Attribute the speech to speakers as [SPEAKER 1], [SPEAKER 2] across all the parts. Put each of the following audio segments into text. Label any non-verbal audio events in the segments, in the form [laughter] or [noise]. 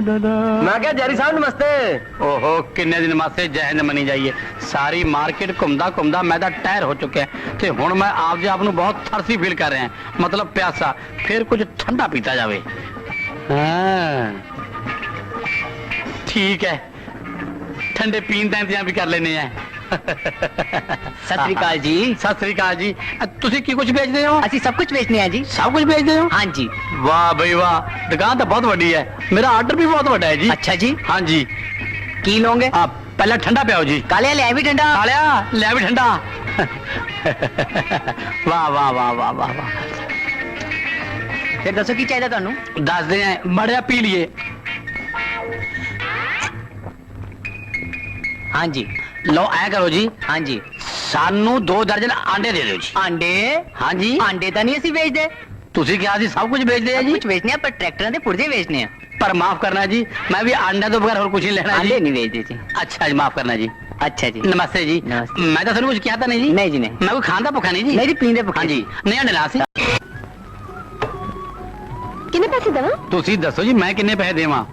[SPEAKER 1] ਮੈਂ ਕਿਹਾ ਜੈਰੀ ਸਾਹਿਬ ਨਮਸਤੇ।
[SPEAKER 2] ਓਹੋ ਕਿੰਨੇ ਦਿਨ ਮਾਸੇ ਜਹਿਨ ਮਨੀ ਜਾਈਏ। ਸਾਰੀ ਮਾਰਕੀਟ ਘੁੰਮਦਾ ਘੁੰਮਦਾ ਮੈਂ ਤਾਂ ਟਾਇਰ ਹੋ ਚੁੱਕਿਆ। ਤੇ ਹੁਣ ਮੈਂ ਆਪਦੇ ਆਪ ਨੂੰ ਬਹੁਤ ਥਰਸੀ ਫੀਲ ਕਰ ਰਿਹਾ। ਮਤਲਬ ਪਿਆਸਾ ਫਿਰ ਕੁਝ ਠੰਡਾ ਪੀਤਾ ਜਾਵੇ। ਹਾਂ। ਠੀਕ ਹੈ। ਠੰਡੇ ਪੀਣ ਦਾ ਇੰਤਜ਼ਾਮ ਵੀ ਕਰ ਲੈਨੇ ਆ।
[SPEAKER 3] ਸਤਿ ਸ੍ਰੀ ਅਕਾਲ ਜੀ
[SPEAKER 2] ਸਤਿ ਸ੍ਰੀ ਅਕਾਲ ਜੀ ਅ, ਤੁਸੀਂ ਕੀ ਕੁਝ ਵੇਚਦੇ ਹੋ
[SPEAKER 3] ਅਸੀਂ ਸਭ ਕੁਝ ਵੇਚਨੇ ਆ ਜੀ
[SPEAKER 2] ਸਭ ਕੁਝ ਵੇਚਦੇ ਹੋ
[SPEAKER 3] ਹਾਂਜੀ
[SPEAKER 2] ਵਾਹ ਬਈ ਵਾਹ ਦੁਕਾਨ ਤਾਂ ਬਹੁਤ ਵੱਡੀ ਹੈ ਮੇਰਾ ਆਰਡਰ ਵੀ ਬਹੁਤ ਵੱਡਾ ਹੈ ਜੀ
[SPEAKER 3] ਅੱਛਾ ਜੀ
[SPEAKER 2] ਹਾਂਜੀ
[SPEAKER 3] ਕੀ ਲੋਗੇ
[SPEAKER 2] ਆ ਪਹਿਲਾਂ ਠੰਡਾ ਪਿਆਓ ਜੀ
[SPEAKER 3] ਕਾਲੇ ਲੈ ਵੀ ਡੰਡਾ
[SPEAKER 2] ਕਾਲਿਆ ਲੈ ਵੀ ਠੰਡਾ ਵਾਹ ਵਾਹ ਵਾਹ ਵਾਹ ਵਾਹ ਵਾਹ
[SPEAKER 3] ਫਿਰ ਦੱਸੋ ਕੀ ਚਾਹੀਦਾ ਤੁਹਾਨੂੰ
[SPEAKER 2] ਦੱਸਦੇ ਆ ਮੜਿਆ ਪੀ ਲਈਏ
[SPEAKER 3] ਹਾਂਜੀ
[SPEAKER 2] ਲਓ ਐ ਕਰੋ ਜੀ
[SPEAKER 3] ਹਾਂਜੀ
[SPEAKER 2] ਸਾਨੂੰ ਦੋ ਦਰਜਨ ਆਂਡੇ ਦੇ ਦਿਓ ਜੀ।
[SPEAKER 3] ਆਂਡੇ?
[SPEAKER 2] ਹਾਂਜੀ।
[SPEAKER 3] ਆਂਡੇ ਤਾਂ ਨਹੀਂ ਅਸੀਂ ਵੇਚਦੇ।
[SPEAKER 2] ਤੁਸੀਂ ਕਿਹਾ ਸੀ ਸਭ ਕੁਝ ਵੇਚਦੇ ਆ ਜੀ।
[SPEAKER 3] ਕੁਝ ਵੇਚਨੇ ਆ ਪਰ ਟਰੈਕਟਰਾਂ ਦੇ ਪੁਰਜੇ ਵੇਚਨੇ ਆ।
[SPEAKER 2] ਪਰ ਮਾਫ ਕਰਨਾ ਜੀ ਮੈਂ ਵੀ ਆਂਡਿਆਂ ਤੋਂ ਬਗੈਰ ਹੋਰ ਕੁਝ ਨਹੀਂ ਲੈਣਾ
[SPEAKER 3] ਆਂਡੇ
[SPEAKER 2] ਜੀ
[SPEAKER 3] ਨਹੀਂ ਵੇਚਦੇ ਜੀ।
[SPEAKER 2] ਅੱਛਾ ਜੀ ਮਾਫ ਕਰਨਾ ਜੀ।
[SPEAKER 3] ਅੱਛਾ ਜੀ।
[SPEAKER 2] ਨਮਸਤੇ ਜੀ।
[SPEAKER 3] ਨਮਸਤੇ।
[SPEAKER 2] ਮੈਂ ਤਾਂ ਤੁਹਾਨੂੰ ਕੁਝ ਕਿਹਾ ਤਾਂ ਨਹੀਂ ਜੀ।
[SPEAKER 3] ਨਹੀਂ ਜੀ ਨਹੀਂ।
[SPEAKER 2] ਮੈਂ ਕੋਈ ਖਾਣ ਦਾ ਭੁੱਖਾ ਨਹੀਂ ਜੀ।
[SPEAKER 3] ਨਹੀਂ ਜੀ ਪੀਂਦੇ ਭੁੱਖੇ
[SPEAKER 2] ਹਾਂਜੀ। ਨਹੀਂ ਆਂਡੇ ਲਾ ਸੀ।
[SPEAKER 4] ਕਿੰਨੇ ਪੈਸੇ ਦੇਵਾਂ?
[SPEAKER 2] ਤੁਸੀਂ ਦੱਸੋ ਜੀ ਮੈਂ ਕਿੰਨੇ ਪੈਸੇ ਦੇਵਾਂ?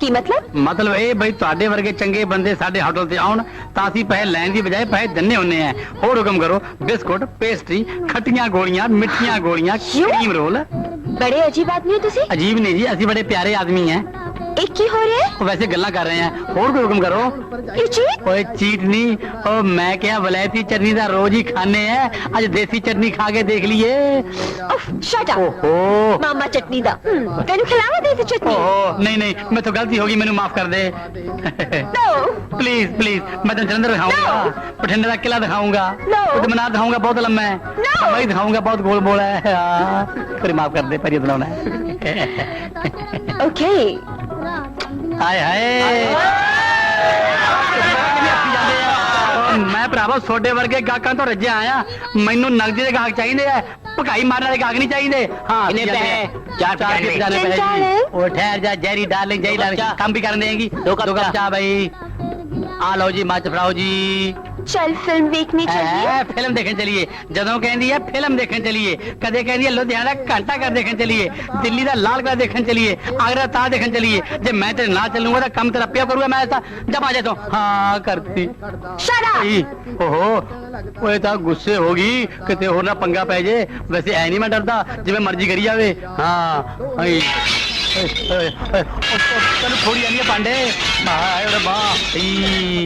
[SPEAKER 4] ਕੀ ਮਤਲਬ
[SPEAKER 2] ਮਤਲਬ ਇਹ ਬਈ ਤੁਹਾਡੇ ਵਰਗੇ ਚੰਗੇ ਬੰਦੇ ਸਾਡੇ ਹੋਟਲ ਤੇ ਆਉਣ ਤਾਂ ਅਸੀਂ ਪੈਸੇ ਲੈਣ ਦੀ ਬਜਾਏ ਪੈਸੇ ਦਿੰਨੇ ਹੁੰਨੇ ਆ ਹੋਰ ਹੁਕਮ ਕਰੋ ਬਿਸਕੁਟ ਪੇਸਟਰੀ ਖੱਟੀਆਂ ਗੋਲੀਆਂ ਮਿੱਠੀਆਂ ਗੋਲੀਆਂ
[SPEAKER 4] ਕਿਉਂ?
[SPEAKER 2] ਕਰੀਮ ਰੋਲ
[SPEAKER 4] ਬੜੇ ਅਜੀਬ ਆਦਮੀ ਹੋ ਤੁਸੀਂ
[SPEAKER 2] ਅਜੀਬ ਨਹੀਂ ਜੀ ਅਸੀਂ ਬੜੇ ਪਿਆਰੇ ਆਦਮੀ ਆ
[SPEAKER 4] ਇਹ ਕੀ ਹੋ एक ही
[SPEAKER 2] हो रहे हैं? वैसे गल्ला कर रहे हैं। और
[SPEAKER 4] कोई हुक्म
[SPEAKER 2] करो? ये चीट? ओए चीट नहीं। ओ मैं क्या वलायती चटनी दा रोज ही खाने हैं? आज देसी चटनी खा
[SPEAKER 4] के देख लिए
[SPEAKER 2] शट
[SPEAKER 4] अप ओहो। मामा चटनी दा। हम्म, तेन खिलावा देसी
[SPEAKER 2] चटनी? ओहो नहीं नहीं मैं तो गलती होगी मेनू माफ़ कर
[SPEAKER 4] दे।
[SPEAKER 2] नो प्लीज़ प्लीज़ मैं तेन जलंधर दिखाऊँगा बठिंडे का किला
[SPEAKER 4] दिखाऊँगा।
[SPEAKER 2] उदमना तो दिखाऊँगा बहुत लंबा
[SPEAKER 4] है।
[SPEAKER 2] मैं दिखाऊँगा बहुत गोल बोला है। हाँ। फिर माफ़ कर दे पर ये बनाना। है
[SPEAKER 4] ओके
[SPEAKER 2] ਹਾਏ ਹਾਏ ਮੈਂ ਭਰਾਵਾ ਛੋਡੇ ਵਰਗੇ ਗਾਹਕਾਂ ਤੋਂ ਰੱਜਿਆ ਆਇਆ ਮੈਨੂੰ ਨਗਦੀ ਦੇ ਗਾਹਕ ਚਾਹੀਦੇ ਆ ਭਕਾਈ ਮਾਰਨ ਵਾਲੇ ਗਾਹਕ ਨਹੀਂ ਚਾਹੀਦੇ ਹਾਂ
[SPEAKER 3] ਕਿੰਨੇ ਪੈਸੇ? ਚਾਰ
[SPEAKER 2] ਚਾਰ।
[SPEAKER 3] ਪਚਾਨਵੇਂ
[SPEAKER 4] ਤਿੰਨ
[SPEAKER 2] ਪੈਸੇ ਜੀ। ਉਹ ਠਹਿਰ ਜਾ ਜੈਰੀ ਡਾਰਲਿੰਗ ਜੈਰੀ ਡਾਰਲਿੰਗ। ਕੰਮ ਵੀ ਕਰਨ ਦੇਗੀ
[SPEAKER 3] ਦੋ ਕੱਪ ਚਾਹ।
[SPEAKER 2] ਚਾਹ ਭਾਈ ਆ ਲਓ ਜੀ ਮੱਚ ਫੜਾਓ ਜੀ
[SPEAKER 4] ਚੱਲ ਫਿਲਮ ਵੇਖਣੀ ਚਾਹੀਏ
[SPEAKER 2] ਐ ਫਿਲਮ ਦੇਖਣ ਚਲੀਏ ਜਦੋਂ ਕਹਿੰਦੀ ਐ ਫਿਲਮ ਦੇਖਣ ਚਲੀਏ ਕਦੇ ਕਹਿੰਦੀ ਐ ਲੁਧਿਆਣਾ ਘੰਟਾ ਘਰ ਦੇਖਣ ਚਲੀਏ ਦਿੱਲੀ ਦਾ ਲਾਲ ਕਿਲ੍ਹਾ ਦੇਖਣ ਚਲੀਏ ਆਗਰਾ ਤਾਜ ਦੇਖਣ ਚਲੀਏ ਜੇ ਮੈਂ ਤੇਰੇ ਨਾਲ ਚੱਲੂਗਾ ਤਾਂ ਕੰਮ ਤੇਰਾ ਪਿਆ ਕਰੂਗਾ ਮੈਂ ਤਾਂ ਜਬ ਆ ਜਾ ਤੂੰ ਹਾਂ ਕਰਤੀ
[SPEAKER 4] ਸ਼ਟ ਅਪ
[SPEAKER 2] ਈ, ਓਹੋ ਓਏ ਤਾਂ ਗੁੱਸੇ ਹੋ ਗਈ ਕਿਤੇ ਹੋਰ ਨਾ ਪੰਗਾ ਪੈ ਜੇ ਵੈਸੇ ਐ ਨਹੀਂ ਮੈਂ ਡਰਦਾ ਜਿਵੇਂ ਮਰਜ਼ੀ ਕਰੀ ਜਾਵੇ ਹਾਂ ਹਾਂ ਤੈਨੂੰ ਥੋੜੀ ਆਨੀ ਆ ਪਾਂਡੇ ਹਾਏ ਰੱਬਾ ਈ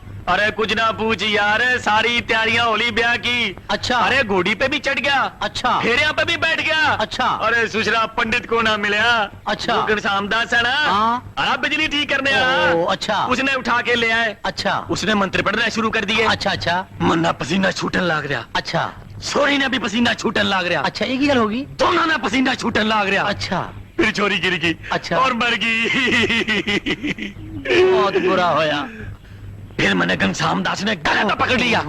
[SPEAKER 1] अरे कुछ ना पूछ यार सारी तैयारियाँ होली ब्याह की।
[SPEAKER 2] अच्छा।
[SPEAKER 1] अरे घोड़ी पे भी चढ़ गया।
[SPEAKER 2] अच्छा।
[SPEAKER 1] फेरिया पे भी बैठ गया।
[SPEAKER 2] अच्छा।
[SPEAKER 1] अरे सुशरा पंडित को ना मिला।
[SPEAKER 2] अच्छा।
[SPEAKER 1] वो घनश्यामदास है ना?
[SPEAKER 2] हाँ।
[SPEAKER 1] अरे बिजली ठीक करने
[SPEAKER 2] ओ, अच्छा।
[SPEAKER 1] उसने उठा के ले आए।
[SPEAKER 2] अच्छा।
[SPEAKER 1] उसने मंत्र पढ़ना शुरू कर दिए।
[SPEAKER 2] अच्छा अच्छा।
[SPEAKER 1] मन्ना पसीना छूटन लाग रहा
[SPEAKER 2] अच्छा।
[SPEAKER 1] सोरी ने भी पसीना छूटन लाग रहा
[SPEAKER 2] अच्छा एक ही गल होगी?
[SPEAKER 1] दोनों ने पसीना छूटन लाग रहा
[SPEAKER 2] अच्छा।
[SPEAKER 1] फिर छोरी गिर गई
[SPEAKER 2] अच्छा।
[SPEAKER 1] और मर गई।
[SPEAKER 2] बहुत बुरा होया।
[SPEAKER 1] फिर मैंने घनश्याम दास ने गला तो पकड़ लिया।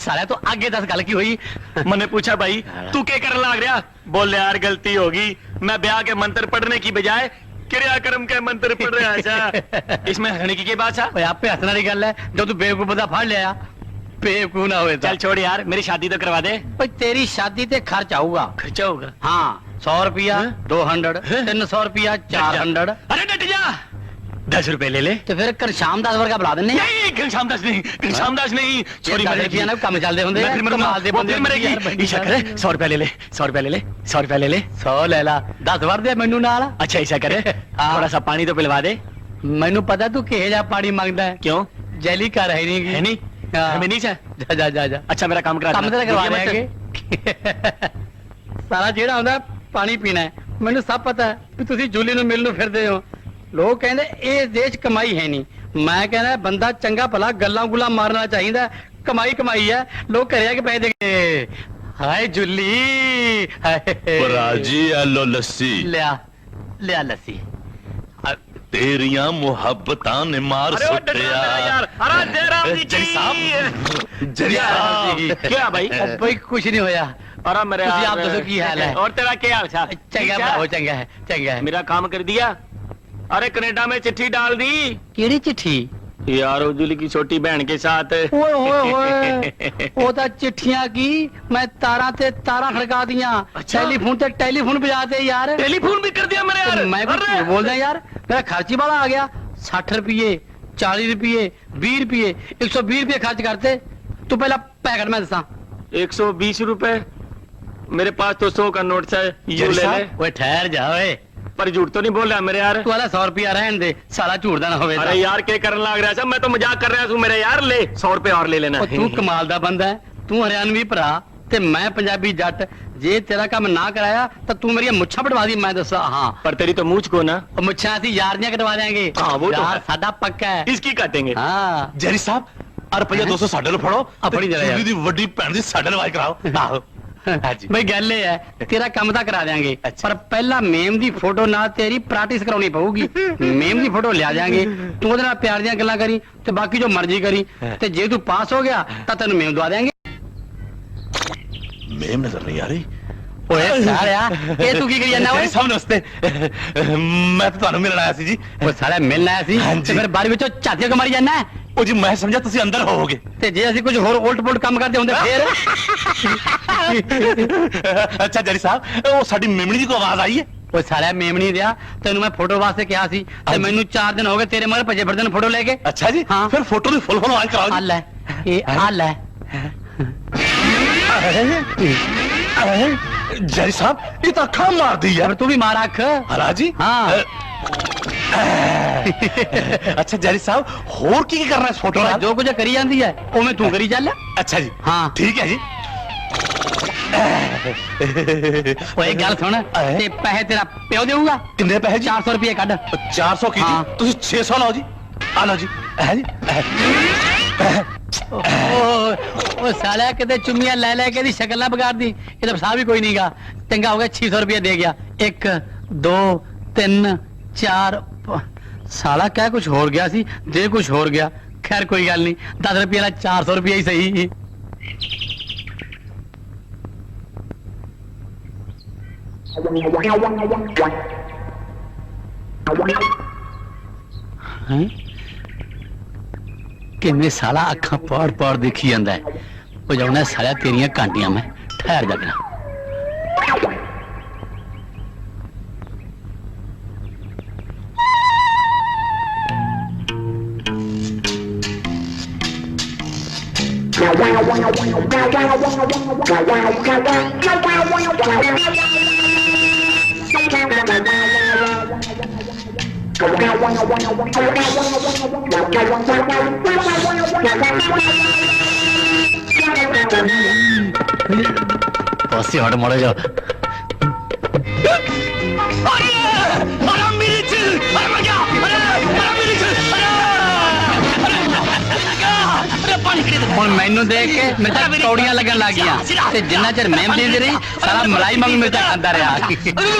[SPEAKER 2] साला तो आगे दस गल की हुई।
[SPEAKER 1] मैंने पूछा भाई तू क्या कर लग रहा? बोले यार गलती होगी। मैं ब्याह के मंत्र पढ़ने की बजाय क्रियाक्रम के मंत्र पढ़ रहा था। [laughs] इसमें हंसने की बात है?
[SPEAKER 2] आपे हंसने वाली गल है। जब तू बेवकूफ़ बंदा फड़ लिया बेवकूफ़ ना होए
[SPEAKER 1] चल छोड़ यार मेरी शादी तो करवा दे।
[SPEAKER 2] भाई तेरी शादी ते खर्च आऊगा
[SPEAKER 1] खर्चा होगा?
[SPEAKER 2] हाँ सौ रुपया
[SPEAKER 1] हैं?
[SPEAKER 2] दो हंड्रेड
[SPEAKER 1] हैं?
[SPEAKER 2] तीन सौ रुपया चार हंड्रेड।
[SPEAKER 1] डट जा दस रुपए ले ले
[SPEAKER 2] ਤੇ ਫਿਰ ਕਰ ਸ਼ਾਮ 10 ਵਰਗਾ ਬੁਲਾ ਦਿੰਨੇ
[SPEAKER 1] नहीं घनश्याम दास नहीं घनश्याम दास नहीं
[SPEAKER 2] ਛੋਰੀ
[SPEAKER 1] छोरी
[SPEAKER 2] ਰੁਪਈਆ ਨਾਲ ਕੰਮ ਚੱਲਦੇ ਹੁੰਦੇ
[SPEAKER 1] मैं
[SPEAKER 2] ਆ
[SPEAKER 1] फिर मरूंगा
[SPEAKER 2] ਕਮਾਲ ਦੇ
[SPEAKER 1] वो
[SPEAKER 2] ਬੰਦੇ
[SPEAKER 1] फिर मरेगी ईशा करे सौ रुपया ले ले सौ रुपया ले ले सौ रुपया ले ले
[SPEAKER 2] 100 ਲੈ ਲਾ 10 ਵਰ ਦੇ ਮੈਨੂੰ ਨਾਲ
[SPEAKER 1] अच्छा ऐसा करे
[SPEAKER 2] हाँ।
[SPEAKER 1] थोड़ा सा पानी तो पिलवा दे
[SPEAKER 2] ਮੈਨੂੰ ਪਤਾ ਤੂੰ ਕਿਹੇ ਜਿਹਾ ਪਾਣੀ ਮੰਗਦਾ ਹੈ
[SPEAKER 1] क्यों
[SPEAKER 2] ਜੈਲੀ ਘਰ ਹੈ ਨਹੀਂ
[SPEAKER 1] है नहीं
[SPEAKER 2] हाँ।
[SPEAKER 1] हमें नहीं है
[SPEAKER 2] ਜਾ ਜਾ ਜਾ ਜਾ
[SPEAKER 1] अच्छा मेरा काम करा
[SPEAKER 2] ਕੰਮ
[SPEAKER 1] देना।
[SPEAKER 2] ਤੇ ਕਰਵਾ
[SPEAKER 1] दुनिया
[SPEAKER 2] ਦੇਾਂਗੇ
[SPEAKER 1] मत-
[SPEAKER 2] ਸਾਰਾ ਜਿਹੜਾ ਹੁੰਦਾ ਪਾਣੀ ਪੀਣਾ ਹੈ ਮੈਨੂੰ ਸਭ ਪਤਾ ਹੈ ਵੀ ਤੁਸੀਂ ਜੂਲੀ ਨੂੰ ਮਿਲਣ ਨੂੰ ਫਿਰਦੇ ਹੋ ਲੋਕ ਕਹਿੰਦੇ ਇਹ ਦੇਸ਼ ਕਮਾਈ ਹੈ ਨਹੀਂ ਮੈਂ ਕਹਿੰਦਾ ਬੰਦਾ ਚੰਗਾ ਭਲਾ ਗੱਲਾਂ ਗੁੱਲਾਂ ਮਾਰਨਾ ਚਾਹੀਦਾ ਹੈ। ਕਮਾਈ ਕਮਾਈ ਹੈ ਲੋਕ ਘਰੇ ਆ ਕੇ ਪੈਸੇ ਦੇ ਕੇ ਹਾਏ ਜੁੱਲੀ ਹਾਏ
[SPEAKER 5] ਭਰਾ ਜੀ ਆ ਲੋ ਲੱਸੀ
[SPEAKER 2] ਲਿਆ ਲਿਆ ਲੱਸੀ ਅ,
[SPEAKER 5] ਤੇਰੀਆਂ ਮੁਹੱਬਤਾਂ ਨੇ ਮਾਰ
[SPEAKER 1] अरे [laughs] वो डंडा
[SPEAKER 5] ਸੁੱਟਿਆ
[SPEAKER 1] मेरा यार अरे जयराम जी
[SPEAKER 5] जय साहब जय
[SPEAKER 1] क्या
[SPEAKER 5] साहब
[SPEAKER 1] क्या भाई
[SPEAKER 2] ਉਹ ਬਈ ਕੁਝ ਨਹੀਂ ਹੋਇਆ
[SPEAKER 1] अरे मेरे
[SPEAKER 2] ਤੁਸੀਂ
[SPEAKER 1] यार,
[SPEAKER 2] ਆਪ ਦੱਸੋ ਕੀ ਹਾਲ ਹੈ?
[SPEAKER 1] और तेरा क्या हाल चाल
[SPEAKER 2] ਚੰਗਾ
[SPEAKER 1] ठीक है?
[SPEAKER 2] ਭਰਾਓ ਚੰਗਾ ਹੈ ਚੰਗਾ ਹੈ
[SPEAKER 1] मेरा काम कर दिया अरे कनेडा में चिट्ठी डाल दी।
[SPEAKER 2] केड़ी चिट्ठी?
[SPEAKER 1] यार उजुली की छोटी बहन के साथ।
[SPEAKER 2] ओए ओए ओए। [laughs] ओ ता तो चिट्ठियाँ की मैं तारा ते तारा खड़का
[SPEAKER 1] दिया।
[SPEAKER 2] अच्छा? टेलीफोन ते टेलीफोन बजाते यार।
[SPEAKER 1] टेलीफोन भी कर दिया मेरे यार।
[SPEAKER 2] तो मैं
[SPEAKER 1] भी
[SPEAKER 2] बोल रहा यार। मेरा खर्ची वाला आ गया। साठ रुपये चालीस रुपये बीस रुपये एक सौ बीस रुपये खर्च करते। तू पहला पैकेट में दसा
[SPEAKER 1] एक सौ बीस रुपए मेरे पास तो सौ का नोट है। ये ले ले।
[SPEAKER 2] ठहर जाओ
[SPEAKER 1] पर झूठ तो नहीं बोल रहा मेरे यार
[SPEAKER 2] ਤੂੰ ਵਾਲਾ 100 ਰੁਪਿਆ ਰਹਿਣ ਦੇ ਸਾਲਾ ਝੂਠ ਦਾ ਨਾ ਹੋਵੇ ਤਾਂ
[SPEAKER 1] अरे यार क्या करने लग रहा है मैं तो मजाक कर रहा हूँ मेरे यार ले सौ रुपए और ले लेना
[SPEAKER 2] ਉਹ ਤੂੰ ਕਮਾਲ ਦਾ ਬੰਦਾ ਹੈ ਤੂੰ ਹਰਿਆਣਵੀ ਭਰਾ ਤੇ ਮੈਂ ਪੰਜਾਬੀ ਜੱਟ ਜੇ ਤੇਰਾ ਕੰਮ ਨਾ ਕਰਾਇਆ ਤਾਂ ਤੂੰ ਮੇਰੀਆਂ ਮੁੱਛਾਂ ਪੜਵਾ ਦੀ ਮੈਂ ਦੱਸਾਂ ਹਾਂ
[SPEAKER 1] पर तेरी तो मूछ को ना
[SPEAKER 2] ਉਹ ਮੁੱਛਾਂ ਅਸੀਂ ਯਾਰ ਦੀਆਂ ਕਟਵਾ ਦੇਾਂਗੇ
[SPEAKER 1] ਹਾਂ, ਉਹ ਤਾਂ ਹੈ।
[SPEAKER 2] ਸਾਡਾ ਪੱਕਾ ਹੈ
[SPEAKER 1] इसकी काटेंगे
[SPEAKER 2] ਹਾਂ
[SPEAKER 5] ਜੈਰੀ ਸਾਹਿਬ ਆ ਰੁਪਈਆ 200 ਸਾਡੇ ਨੂੰ ਫੜੋ
[SPEAKER 2] ਆਪਣੀ ਜਰਾ ਯਾਰ।
[SPEAKER 5] ਜੂਲੀ ਦੀ ਵੱਡੀ ਭੈਣ ਦੀ ਸਾਡੇ ਨਾਲ ਵਾਈ ਕਰਾਓ ਆਹੋ ਹਾਂਜੀ।
[SPEAKER 2] ਬਈ ਗੱਲ ਇਹ ਹੈ ਤੇਰਾ ਕੰਮ ਤਾਂ ਕਰਾ ਦੇਾਂਗੇ
[SPEAKER 5] ਅੱਛਾ।
[SPEAKER 2] ਪਰ ਪਹਿਲਾਂ ਮੇਮ ਦੀ ਫੋਟੋ ਨਾਲ ਤੇਰੀ ਪ੍ਰੈਕਟਿਸ ਕਰਾਉਣੀ ਪਊਗੀ। ਮੇਮ ਦੀ ਫੋਟੋ ਲਿਆ ਜਾਾਂਗੇ ਤੂੰ ਉਹਦੇ ਨਾਲ ਪਿਆਰ ਦੀਆਂ ਗੱਲਾਂ ਕਰੀ ਤੇ ਬਾਕੀ ਜੋ ਮਰਜ਼ੀ ਕਰੀ ਤੇ ਜੇ ਤੂੰ ਪਾਸ ਹੋ ਗਿਆ ਤਾਂ ਤੈਨੂੰ ਮੇਮ ਦਵਾ ਦੇਾਂਗੇ
[SPEAKER 5] ਮੇਮ ਨਜ਼ਰ ਨਹੀਂ ਆ ਰਹੀ।
[SPEAKER 2] ਓਏ ਸਾਲਿਆ ਇਹ ਤੂੰ ਕੀ ਕਰੀ ਜਾਂਦਾ ਓਏ?
[SPEAKER 5] ਸਾਹਿਬ ਨਮਸਤੇ ਮੈਂ ਤਾਂ ਤੁਹਾਨੂੰ ਮਿਲਣ ਆਇਆ ਸੀ ਜੀ।
[SPEAKER 2] ਓ ਸਾਲਿਆ ਮਿਲਣ ਆਇਆ ਸੀ
[SPEAKER 5] ਹਾਂਜੀ।
[SPEAKER 2] ਤੇ ਫਿਰ ਬਾਰੀ ਵਿੱਚੋਂ ਝਾਤੀਆਂ ਕਿਉਂ ਮਾਰੀ ਜਾਂਦਾ?
[SPEAKER 5] ਉਹ ਜੀ ਮੈਂ ਸਮਝਿਆ ਤੁਸੀਂ ਅੰਦਰ ਹੋਵੋਗੇ
[SPEAKER 2] ਤੇ ਜੇ ਅਸੀਂ ਕੁਝ ਹੋਰ ਉਲਟ ਪੁਲਟ ਕੰਮ ਕਰਦੇ ਹੁੰਦੇ ਫੇਰ
[SPEAKER 5] ਅੱਛਾ ਜੈਰੀ ਸਾਹਿਬ ਉਹ ਸਾਡੀ ਮੇਮਣੀ ਦੀ ਕੋ ਆਵਾਜ਼ ਆਈ ਹੈ
[SPEAKER 2] ਓਏ ਸਾਲਿਆ ਮੇਮ ਨਹੀਂ ਦਿਆ ਤੈਨੂੰ ਮੈਂ ਫੋਟੋ ਵਾਸਤੇ ਕਿਹਾ ਸੀ ਤੇ
[SPEAKER 5] ਹਾਂਜੀ।
[SPEAKER 2] ਮੈਨੂੰ 4 ਦਿਨ ਹੋ ਗਏ ਤੇਰੇ ਮਗਰ ਭੱਜੇ ਫਿਰਦੇ ਨੂੰ ਫੋਟੋ ਲੈ ਕੇ
[SPEAKER 5] ਅੱਛਾ ਜੀ
[SPEAKER 2] ਹਾਂ।
[SPEAKER 5] ਫਿਰ ਫੋਟੋ ਦੀ ਫੁੱਲ ਫੁੱਲ ਆਵਾਜ਼ ਕਰਾਓ
[SPEAKER 2] ਆ
[SPEAKER 5] ਜੀ
[SPEAKER 2] ਲੈ ਇਹ ਆ ਲੈ
[SPEAKER 5] ਜੈਰੀ ਸਾਹਿਬ ਇਹ ਤਾਂ ਅੱਖਾਂ ਮਾਰਦੀ
[SPEAKER 2] ਪਰ
[SPEAKER 5] ਹੈ
[SPEAKER 2] ਤੂੰ ਵੀ ਮਾਰ ਅੱਖ
[SPEAKER 5] ਹਲਾ ਜੀ
[SPEAKER 2] ਹਾਂ। [laughs]
[SPEAKER 5] ਅੱਛਾ ਜੈਰੀ ਸਾਹਿਬ ਹੋਰ ਕੀ ਕੀ ਕਰਨਾ ਇਸ ਫੋਟੋ ਨਾਲ
[SPEAKER 2] ਜੋ ਕੁਝ ਕਰੀ ਜਾਂਦੀ ਹੈ ਉਵੇਂ ਤੂੰ ਕਰੀ ਚੱਲ
[SPEAKER 5] ਅੱਛਾ ਜੀ
[SPEAKER 2] ਹਾਂ।
[SPEAKER 5] ਠੀਕ ਹੈ ਜੀ [laughs]
[SPEAKER 2] ਓਏ ਗੱਲ ਸੁਣ
[SPEAKER 5] ਅਹ।
[SPEAKER 2] ਤੇ ਪੈਸੇ ਤੇਰਾ ਪਿਓ ਦੇਊਗਾ
[SPEAKER 5] ਕਿੰਨੇ ਪੈਸੇ ਜੀ
[SPEAKER 2] 400 ਰੁਪਏ ਕੱਢ
[SPEAKER 5] 400 ਕੀ
[SPEAKER 2] ਹਾਂ।
[SPEAKER 5] ਜੀ ਤੁਸੀਂ 600 ਲਓ ਜੀ ਆ ਲਓ ਜੀ ਹੈ ਜੀ
[SPEAKER 2] ਓ ਓ ਸਾਲਿਆ ਕਿਤੇ ਚੁੰਮੀਆਂ ਲੈ ਲੈ ਕੇ ਦੀ ਸ਼ਕਲ ਨਾ ਵਿਗਾੜਦੀ ਇਹ ਤਾਂ ਫਸਾ ਵੀ ਕੋਈ ਨਹੀਂਗਾ ਚੰਗਾ ਹੋ ਗਿਆ 600 ਰੁਪਏ ਦੇ ਗਿਆ 1 2 3 4 ਸਾਲਾ ਕਹਿ ਕੁਝ ਹੋਰ ਗਿਆ ਸੀ ਦੇ ਕੁਝ ਹੋਰ ਗਿਆ ਖੈਰ ਕੋਈ ਗੱਲ ਨਹੀਂ 10 ਰੁਪਏ ਦਾ 400 ਰੁਪਏ ਹੀ ਸਹੀ ਹੈਂ? ਕਿਵੇਂ ਸਾਲਾ ਅੱਖਾਂ ਪਾੜ ਪਾੜ ਦੇਖੀ ਜਾਂਦਾ ਹੈ ਵਜਾਉਣਾ ਸਾਲਿਆ ਤੇਰੀਆਂ ਕਾਂਟੀਆਂ ਮੈਂ ਠਹਿਰ ਜਾ বসি হঠাৎ মরে যাও 아랑 미리츠 아마야 아랑 ਹੁਣ ਮੈਨੂੰ ਦੇਖ ਕੇ ਮੇਰੇ ਤਾਂ ਕੌੜੀਆਂ ਲੱਗਣ ਲੱਗ ਗਈਆਂ ਤੇ ਜਿੰਨਾ ਚਿਰ ਮੈਂ ਦੇ ਰਹੀ ਸਾਰਾ ਮਲਾਈ ਮੰਗ ਮਿਰਚਾ ਖਾਂਦਾ ਰਿਹਾ
[SPEAKER 5] ਅਰੇ